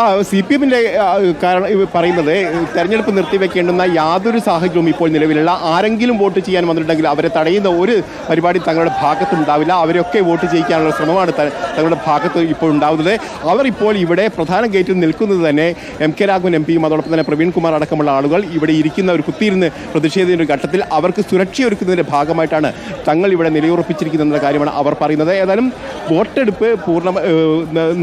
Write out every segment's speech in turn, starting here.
ആ C P എമ്മിന്റെ കാരണം പറയുന്നത് തെരഞ്ഞെടുപ്പ് നിർത്തിവെക്കേണ്ടുന്ന യാതൊരു സാഹചര്യവും ഇപ്പോൾ നിലവിലുള്ള ആരെങ്കിലും വോട്ട് ചെയ്യാൻ വന്നിട്ടുണ്ടെങ്കിൽ അവരെ തടയുന്ന ഒരു പരിപാടി തങ്ങളുടെ ഭാഗത്തുണ്ടാവില്ല. അവരൊക്കെ വോട്ട് ചെയ്യിക്കാനുള്ള ശ്രമമാണ് തങ്ങളുടെ ഭാഗത്ത് ഇപ്പോൾ ഉണ്ടാവുന്നത്. അവർ ഇപ്പോൾ ഇവിടെ പ്രധാന ഗേറ്റിൽ നിൽക്കുന്നത് തന്നെ എം കെ രാഘവൻ എം പിയും അതോടൊപ്പം തന്നെ പ്രവീൺ കുമാർ അടക്കമുള്ള ആളുകൾ ഇവിടെ ഇരിക്കുന്ന ഒരു കുത്തിയിരുന്ന് പ്രതിഷേധിക്കുന്ന ഒരു ഘട്ടത്തിൽ അവർക്ക് സുരക്ഷയൊരുക്കുന്നതിന്റെ ഭാഗമായിട്ടാണ് തങ്ങൾ ഇവിടെ നിലയുറപ്പിച്ചിരിക്കുന്ന കാര്യമാണ് അവർ പറയുന്നത്. ഏതായാലും വോട്ടെടുപ്പ് പൂർണ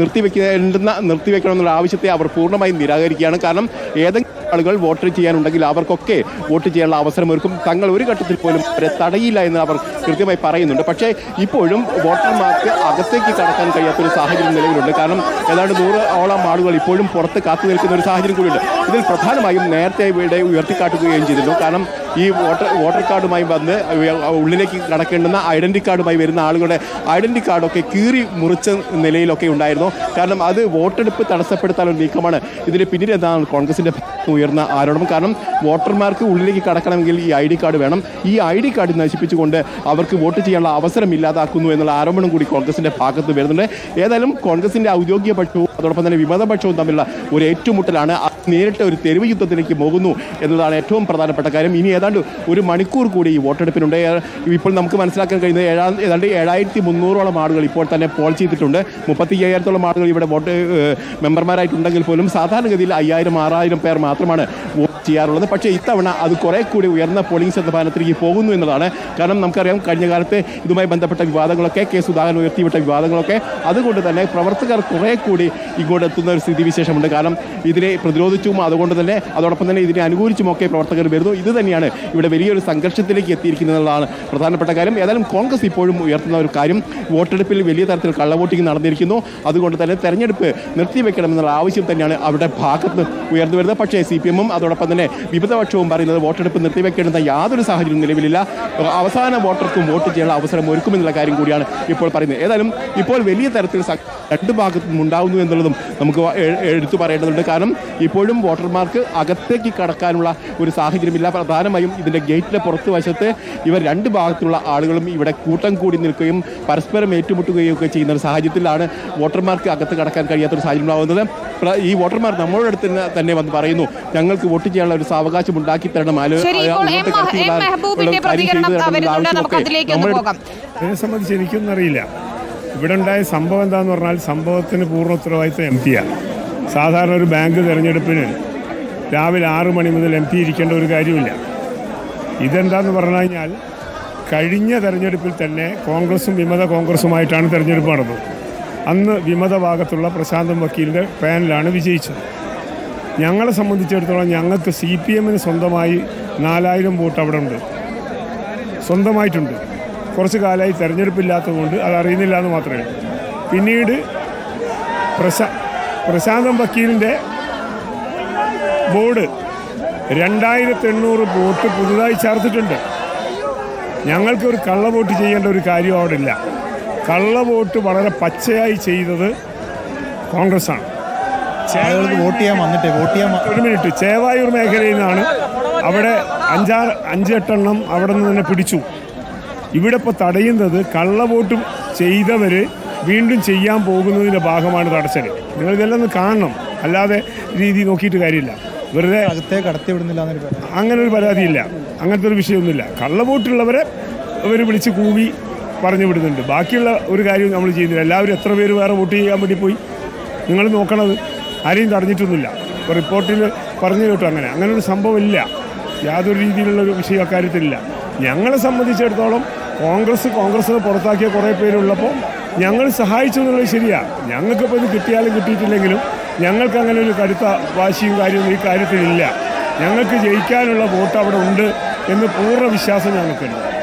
നിർത്തിവെക്കേണ്ടുന്ന നിർത്തിവെക്കണമെന്നുള്ള ആവശ്യത്തെ അവർ പൂർണമായും നിരാകരിക്കുകയാണ്. കാരണം ഏതെങ്കിലും ആളുകൾ വോട്ട് ചെയ്യാനുണ്ടെങ്കിൽ അവർക്കൊക്കെ വോട്ട് ചെയ്യാനുള്ള അവസരം ഒരുക്കും. തങ്ങൾ ഒരു ഘട്ടത്തിൽ പോലും അവരെ തടയില്ല എന്ന് അവർ കൃത്യമായി പറയുന്നുണ്ട്. പക്ഷേ ഇപ്പോഴും വോട്ടർമാർക്ക് അകത്തേക്ക് കടക്കാൻ കഴിയാത്തൊരു സാഹചര്യം നിലവിലുണ്ട്. കാരണം ഏതാണ്ട് ഓളം ആളുകൾ ഇപ്പോഴും പുറത്ത് കാത്തു നിൽക്കുന്ന ഒരു സാഹചര്യം കൂടിയുണ്ട്. ഇതിൽ പ്രധാനമായും നേരത്തെ ഇവിടെ ഉയർത്തിക്കാട്ടുകയും ചെയ്തിരുന്നു. കാരണം ഈ വോട്ടർ വോട്ടർ കാർഡുമായി വന്ന് ഉള്ളിലേക്ക് കടക്കേണ്ടുന്ന ഐഡന്റി കാർഡുമായി വരുന്ന ആളുകളുടെ ഐഡന്റി കാർഡൊക്കെ കീറി മുറിച്ച നിലയിലൊക്കെ ഉണ്ടായിരുന്നു. കാരണം അത് വോട്ടെടുപ്പ് തടസ്സപ്പെടുത്താനുള്ള നീക്കമാണ്. ഇതിന് പിന്നിൽ എന്താണ് കോൺഗ്രസിന്റെ ഉയർന്ന ആരോപണം? കാരണം വോട്ടർമാർക്ക് ഉള്ളിലേക്ക് കടക്കണമെങ്കിൽ ഈ ഐ ഡി കാർഡ് വേണം. ഈ ഐ ഡി കാർഡ് നശിപ്പിച്ചുകൊണ്ട് അവർക്ക് വോട്ട് ചെയ്യാനുള്ള അവസരം ഇല്ലാതാക്കുന്നു എന്നുള്ള ആരോപണം കൂടി കോൺഗ്രസിന്റെ ഭാഗത്ത് വരുന്നുണ്ട്. ഏതായാലും കോൺഗ്രസിന്റെ ഔദ്യോഗിക പക്ഷവും അതോടൊപ്പം തന്നെ വിമതപക്ഷവും തമ്മിലുള്ള ഒരു ഏറ്റുമുട്ടലാണ് നേരിട്ട് ഒരു തെരുവ് യുദ്ധത്തിലേക്ക് പോകുന്നു എന്നതാണ് ഏറ്റവും പ്രധാനപ്പെട്ട കാര്യം. ഇനി ഏതാണ്ട് ഒരു മണിക്കൂർ കൂടി ഈ വോട്ടെടുപ്പിനുണ്ട്. ഇപ്പോൾ നമുക്ക് മനസ്സിലാക്കാൻ കഴിയുന്നത് ഏഴാ ഏതാണ്ട് ഏഴായിരത്തി മുന്നൂറോളം ആളുകൾ ഇപ്പോൾ തന്നെ പോൾ ചെയ്തിട്ടുണ്ട്. മുപ്പത്തി അയ്യായിരത്തോളം ആളുകൾ ഇവിടെ വോട്ട് മെമ്പർമാരായിട്ടുണ്ടെങ്കിൽ പോലും സാധാരണഗതിയിൽ അയ്യായിരം ആറായിരം പേർ മാത്രമാണ് വോട്ട് ചെയ്യാറുള്ളത്. പക്ഷേ ഇത്തവണ അത് കുറെ കൂടി ഉയർന്ന പോളിംഗ് ശതമാനത്തിലേക്ക് പോകുന്നു എന്നതാണ്. കാരണം നമുക്കറിയാം കഴിഞ്ഞ കാലത്ത് ഇതുമായി ബന്ധപ്പെട്ട വിവാദങ്ങളൊക്കെ കെ സുധാകരൻ ഉയർത്തിവിട്ട വിവാദങ്ങളൊക്കെ അതുകൊണ്ട് തന്നെ പ്രവർത്തകർ കുറെ കൂടി ഇങ്ങോട്ട് എത്തുന്ന ഒരു സ്ഥിതിവിശേഷമുണ്ട്. കാരണം ഇതിനെ പ്രതിരോധിച്ചും അതുകൊണ്ട് തന്നെ അതോടൊപ്പം തന്നെ ഇതിനെ അനുകൂലിച്ചുമൊക്കെ പ്രവർത്തകർ വരുന്നു. ഇത് തന്നെയാണ് ഇവിടെ വലിയൊരു സംഘർഷത്തിലേക്ക് എത്തിയിരിക്കുന്നതാണ് പ്രധാനപ്പെട്ട കാര്യം. ഏതായാലും കോൺഗ്രസ് ഇപ്പോഴും ഉയർത്തുന്ന ഒരു കാര്യം വോട്ടെടുപ്പിൽ വലിയ തരത്തിൽ കള്ളവോട്ടിംഗ് നടന്നിരിക്കുന്നു. അതുകൊണ്ട് തന്നെ തെരഞ്ഞെടുപ്പ് നിർത്തിവെക്കണമെന്നുള്ള ആവശ്യം തന്നെയാണ് അവരുടെ ഭാഗത്ത് ഉയർന്നു വരുന്നത്. പക്ഷേ സി പി എമ്മും അതോടൊപ്പം തന്നെ വിവിധപക്ഷവും പറയുന്നത് വോട്ടെടുപ്പ് നിർത്തിവെക്കേണ്ടുന്ന യാതൊരു സാഹചര്യവും നിലവിലില്ല. അവസാന വോട്ടർക്കും വോട്ട് ചെയ്യാനുള്ള അവസരം ഒരുക്കുമെന്നുള്ള കാര്യം കൂടിയാണ് ഇപ്പോൾ പറയുന്നത്. ഏതായാലും ഇപ്പോൾ വലിയ തരത്തിൽ രണ്ട് ഭാഗത്തും ഉണ്ടാകുന്നു എന്നുള്ളതും നമുക്ക് എടുത്തു പറയേണ്ടതുണ്ട്. കാരണം ഇപ്പോഴും വോട്ടർമാർക്ക് അകത്തേക്ക് കടക്കാനുള്ള ഒരു സാഹചര്യമില്ല. പ്രധാനമായും ഇതിന്റെ ഗേറ്റിലെ പുറത്ത് വശത്ത് ഇവർ രണ്ട് ഭാഗത്തുള്ള ആളുകളും ഇവിടെ കൂട്ടം കൂടി നിൽക്കുകയും പരസ്പരം ഏറ്റുമുട്ടുകയും ഒക്കെ ചെയ്യുന്ന ഒരു സാഹചര്യത്തിലാണ് വോട്ടർമാർക്ക് അകത്ത് കടക്കാൻ കഴിയാത്തൊരു സാഹചര്യം ഉണ്ടാകുന്നത്. ഈ വോട്ടർമാർ നമ്മളുടെ അടുത്ത് തന്നെ- വന്ന് പറയുന്നു ഞങ്ങൾക്ക് വോട്ട് ചെയ്യാനുള്ള ഒരു സാവകാശം ഉണ്ടാക്കി തരണം. ഇതിനെ സംബന്ധിച്ച് എനിക്കൊന്നും അറിയില്ല. ഇവിടെ ഉണ്ടായ സംഭവം എന്താന്ന് പറഞ്ഞാൽ സംഭവത്തിന് പൂർണ ഉത്തരവാദിത്വം എം പിയാണ് സാധാരണ ഒരു ബാങ്ക് തിരഞ്ഞെടുപ്പിന് രാവിലെ ആറ് മണി മുതൽ എം പി ഇരിക്കേണ്ട ഒരു കാര്യമില്ല. ഇതെന്താന്ന് പറഞ്ഞു കഴിഞ്ഞാൽ കഴിഞ്ഞ തെരഞ്ഞെടുപ്പിൽ തന്നെ കോൺഗ്രസും വിമത കോൺഗ്രസുമായിട്ടാണ് തെരഞ്ഞെടുപ്പ് നടന്നത്. അന്ന് വിമത ഭാഗത്തുള്ള പ്രശാന്തം വക്കീലിന്റെ പാനലാണ് വിജയിച്ചത്. ഞങ്ങളെ സംബന്ധിച്ചിടത്തോളം ഞങ്ങൾക്ക് സി പി എമ്മിന് സ്വന്തമായി നാലായിരം വോട്ട് അവിടെ ഉണ്ട്. സ്വന്തമായിട്ടുണ്ട്. കുറച്ച് കാലമായി തെരഞ്ഞെടുപ്പില്ലാത്തതുകൊണ്ട് അത് അറിയുന്നില്ല എന്ന് മാത്രമേ പിന്നീട് പ്രശാ പ്രശാന്തം വക്കീലിന്റെ ബോർഡ് രണ്ടായിരത്തി എണ്ണൂറ് വോട്ട് പുതുതായി ചേർത്തിട്ടുണ്ട്. ഞങ്ങൾക്ക് ഒരു കള്ള വോട്ട് ചെയ്യേണ്ട ഒരു കാര്യം അവിടെ ഇല്ല കള്ള വോട്ട് വളരെ പച്ചയായി ചെയ്തത് കോൺഗ്രസ്സാണ്. ആളുകൾക്ക് വോട്ട് ചെയ്യാൻ വന്നിട്ട് വോട്ട് ചെയ്യാൻ ഒരു മിനിറ്റ് ചേവായൂർ മേഖലയിൽ നിന്നാണ് അവിടെ അഞ്ചാറ് അഞ്ചെട്ടെണ്ണം അവിടെ നിന്ന് തന്നെ പിടിച്ചു. ഇവിടെ ഇപ്പോൾ തടയുന്നത് കള്ളവോട്ട് ചെയ്തവർ വീണ്ടും ചെയ്യാൻ പോകുന്നതിന്റെ ഭാഗമാണ് തടസ്സൽ നിങ്ങൾ ഇതെല്ലാം ഒന്ന് കാണണം. അല്ലാതെ രീതി നോക്കിയിട്ട് കാര്യമില്ല. വെറുതെ അകത്തെ കടത്തി വിടുന്നില്ല എന്നൊരു കാര്യം. അങ്ങനെ ഒരു പരാതിയില്ല. അങ്ങനത്തെ ഒരു വിഷയമൊന്നുമില്ല. കള്ളവോട്ടുള്ളവരെ അവർ വിളിച്ച് കൂവി പറഞ്ഞു വിടുന്നുണ്ട്. ബാക്കിയുള്ള ഒരു കാര്യവും നമ്മൾ ചെയ്യുന്നില്ല. എല്ലാവരും എത്ര പേര് വേറെ വോട്ട് ചെയ്യാൻ വേണ്ടി പോയി? നിങ്ങൾ നോക്കണത് ആരെയും തടഞ്ഞിട്ടൊന്നുമില്ല. ഇപ്പോൾ റിപ്പോർട്ടിൽ പറഞ്ഞു കേട്ടു അങ്ങനെ. അങ്ങനെ ഒരു സംഭവമില്ല. യാതൊരു രീതിയിലുള്ള ഒരു വിഷയം അക്കാര്യത്തിലില്ല. ഞങ്ങളെ സംബന്ധിച്ചിടത്തോളം കോൺഗ്രസ് കോൺഗ്രസിനെ പുറത്താക്കിയ കുറേ പേരുള്ളപ്പോൾ ഞങ്ങൾ സഹായിച്ചു എന്നുള്ളത് ശരിയാണ് ഞങ്ങൾക്കിപ്പോൾ ഇത് കിട്ടിയാലും കിട്ടിയിട്ടില്ലെങ്കിലും ഞങ്ങൾക്ക് അങ്ങനെ ഒരു കടുത്ത വാശിയും കാര്യവും ഈ കാര്യത്തിലില്ല ഞങ്ങൾക്ക് ജയിക്കാനുള്ള വോട്ട് അവിടെ ഉണ്ട് എന്ന് പൂർണ വിശ്വാസം ഞങ്ങൾക്കുണ്ട്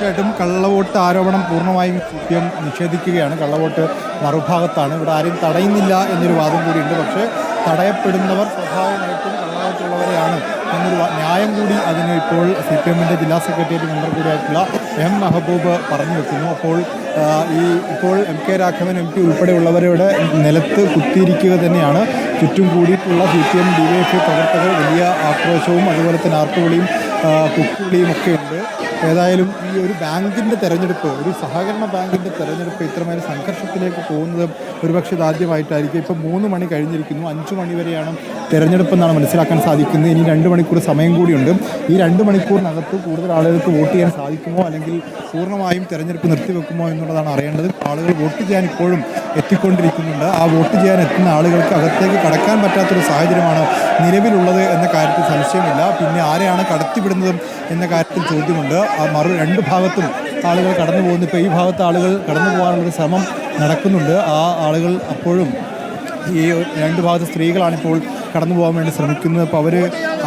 തീർച്ചയായിട്ടും കള്ളവോട്ട് ആരോപണം പൂർണമായും സി നിഷേധിക്കുകയാണ്. കള്ളവോട്ട് മറുഭാഗത്താണ്. ഇവിടെ ആരും തടയുന്നില്ല എന്നൊരു വാദം കൂടിയുണ്ട്. പക്ഷേ തടയപ്പെടുന്നവർ സ്വഭാവമായിട്ടും കള്ളവോട്ടുള്ളവരെയാണ്. എന്നൊരു ന്യായം കൂടി അതിന് ഇപ്പോൾ സി പി എമ്മിന്റെ ജില്ലാ സെക്രട്ടേറിയറ്റ് മെമ്പർ കൂടിയായിട്ടുള്ള എം മെഹബൂബ് പറഞ്ഞു വെക്കുന്നു. അപ്പോൾ ഈ ഇപ്പോൾ M K Raghavan M P ഉൾപ്പെടെയുള്ളവരുടെ നിലത്ത് കുത്തിയിരിക്കുക തന്നെയാണ്. ചുറ്റും കൂടിയിട്ടുള്ള C P M D Y F പ്രവർത്തകർ വലിയ ആക്രോശവും അതുപോലെ തന്നെ ആർപ്പുവിളിയും കുക്കുവിളിയും ഒക്കെ ഉണ്ട്. ഏതായാലും ഈ ഒരു ബാങ്കിന്റെ തെരഞ്ഞെടുപ്പ് ഒരു സഹകരണ ബാങ്കിന്റെ തെരഞ്ഞെടുപ്പ് ഇത്രമേൽ സംഘർഷത്തിലേക്ക് പോകുന്നത് ഒരുപക്ഷെ ഇതാദ്യമായിട്ടായിരിക്കും ഇപ്പം മൂന്ന് മണി കഴിഞ്ഞിരിക്കുന്നു. അഞ്ച് മണി വരെയാണ് തിരഞ്ഞെടുപ്പ് എന്നാണ് മനസ്സിലാക്കാൻ സാധിക്കുന്നത്. ഇനി രണ്ട് മണിക്കൂർ സമയം കൂടിയുണ്ട്. ഈ രണ്ട് മണിക്കൂറിനകത്ത് കൂടുതൽ ആളുകൾക്ക് വോട്ട് ചെയ്യാൻ സാധിക്കുമോ അല്ലെങ്കിൽ പൂർണമായും തിരഞ്ഞെടുപ്പ് നിർത്തിവെക്കുമോ എന്നുള്ളതാണ് അറിയേണ്ടത്. ആളുകൾ വോട്ട് ചെയ്യാൻ ഇപ്പോഴും എത്തിക്കൊണ്ടിരിക്കുന്നുണ്ട്. ആ വോട്ട് ചെയ്യാൻ എത്തുന്ന ആളുകൾക്ക് അകത്തേക്ക് കടക്കാൻ പറ്റാത്തൊരു സാഹചര്യമാണ് നിലവിലുള്ളത് എന്ന കാര്യത്തിൽ സംശയമില്ല. പിന്നെ ആരെയാണ് കടത്തിവിടുന്നതും എന്ന കാര്യത്തിൽ ചോദ്യമുണ്ട്. ആ മറു രണ്ട് ഭാഗത്തും ആളുകൾ കടന്നു പോകുന്നു. ഇപ്പോൾ ഈ ഭാഗത്ത് ആളുകൾ കടന്നു പോകാനുള്ളൊരു ശ്രമം നടക്കുന്നുണ്ട്. ആ ആളുകൾ അപ്പോഴും ഈ രണ്ട് ഭാഗത്ത് സ്ത്രീകളാണിപ്പോൾ കടന്നു പോകാൻ വേണ്ടി ശ്രമിക്കുന്നത്. അപ്പോൾ അവർ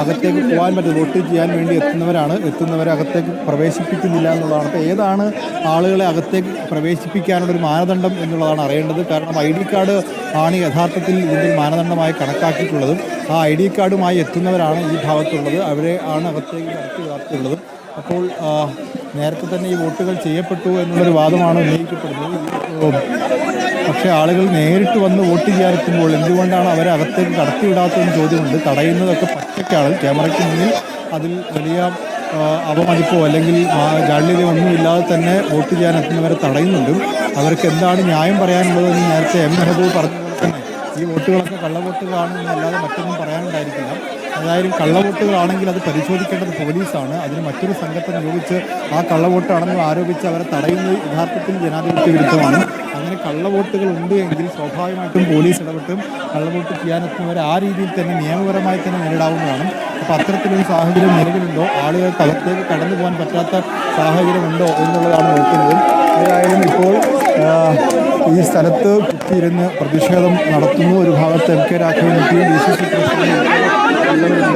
അകത്തേക്ക് പോകാൻ പറ്റും വോട്ട് ചെയ്യാൻ വേണ്ടി എത്തുന്നവരാണ്. എത്തുന്നവരെ അകത്തേക്ക് പ്രവേശിപ്പിക്കുന്നില്ല എന്നുള്ളതാണ്. അപ്പോൾ ഏതാണ് ആളുകളെ അകത്തേക്ക് പ്രവേശിപ്പിക്കാനുള്ള ഒരു മാനദണ്ഡം എന്നുള്ളതാണ് അറിയേണ്ടത്. കാരണം ഐ ഡി കാർഡ് ആണ് യഥാർത്ഥത്തിൽ ഇതിന്റെ മാനദണ്ഡമായി കണക്കാക്കിയിട്ടുള്ളതും ആ ഐ ഡി കാർഡുമായി എത്തുന്നവരാണ് ഈ ഭാഗത്തുള്ളത്. അവരെ ആണ് അകത്തേക്ക് കടത്തി അപ്പോൾ നേരത്തെ തന്നെ ഈ വോട്ടുകൾ ചെയ്യപ്പെട്ടു എന്നുള്ളൊരു വാദമാണ് ഉന്നയിക്കപ്പെടുന്നത്. പക്ഷേ ആളുകൾ നേരിട്ട് വന്ന് വോട്ട് ചെയ്യാനെത്തുമ്പോൾ എന്തുകൊണ്ടാണ് അവരെ അകത്തേക്ക് കടത്തിവിടാത്തതെന്ന് ചോദ്യമുണ്ട്. തടയുന്നതൊക്കെ പച്ചക്കാണ്. ക്യാമറയ്ക്ക് മുന്നിൽ അതിൽ വലിയ അപമതിപ്പോ അല്ലെങ്കിൽ ജാള്യതയോ ഒന്നുമില്ലാതെ തന്നെ വോട്ട് ചെയ്യാൻ ചെയ്യാനെത്തുന്നവരെ തടയുന്നുണ്ട്. അവർക്ക് എന്താണ് ന്യായം പറയാനുള്ളതെന്ന് നേരത്തെ എം. മെഹബൂബ് പറഞ്ഞ തന്നെ ഈ വോട്ടുകളൊക്കെ കള്ളവോട്ടുകളാണ് എന്നല്ലാതെ മറ്റൊന്നും പറയാനുണ്ടായിരിക്കില്ല. ഏതായാലും കള്ളവോട്ടുകളാണെങ്കിൽ അത് പരിശോധിക്കേണ്ടത് പോലീസാണ്. അതിന് മറ്റൊരു സംഘത്തെ നിയോഗിച്ച് ആ കള്ളവോട്ടാണെന്ന് ആരോപിച്ച് അവരെ തടയുന്നത് യഥാർത്ഥത്തിൽ ജനാധിപത്യ വിരുദ്ധമാണ്. അങ്ങനെ കള്ളവോട്ടുകൾ ഉണ്ട് എങ്കിൽ സ്വാഭാവികമായിട്ടും പോലീസ് ഇടപെട്ടും കള്ളവോട്ട് ചെയ്യാനെത്തുന്നവരെ ആ രീതിയിൽ തന്നെ നിയമപരമായി തന്നെ നേരിടാവുന്നതാണ്. അപ്പോൾ അത്തരത്തിലൊരു സാഹചര്യം നിലവിലുണ്ടോ? ആളുകൾക്ക് അകത്തേക്ക് കടന്നു പോകാൻ പറ്റാത്ത സാഹചര്യമുണ്ടോ എന്നുള്ളതാണ് നോക്കുന്നത്. ഏതായാലും ഇപ്പോൾ ഈ സ്ഥലത്ത് കുത്തിയിരുന്ന് പ്രതിഷേധം നടത്തുന്നു. ഒരു ഭാഗത്ത് എം കെ രാഘവൻ എത്തിയും ഡി സി സി പ്രസിഡന്റ്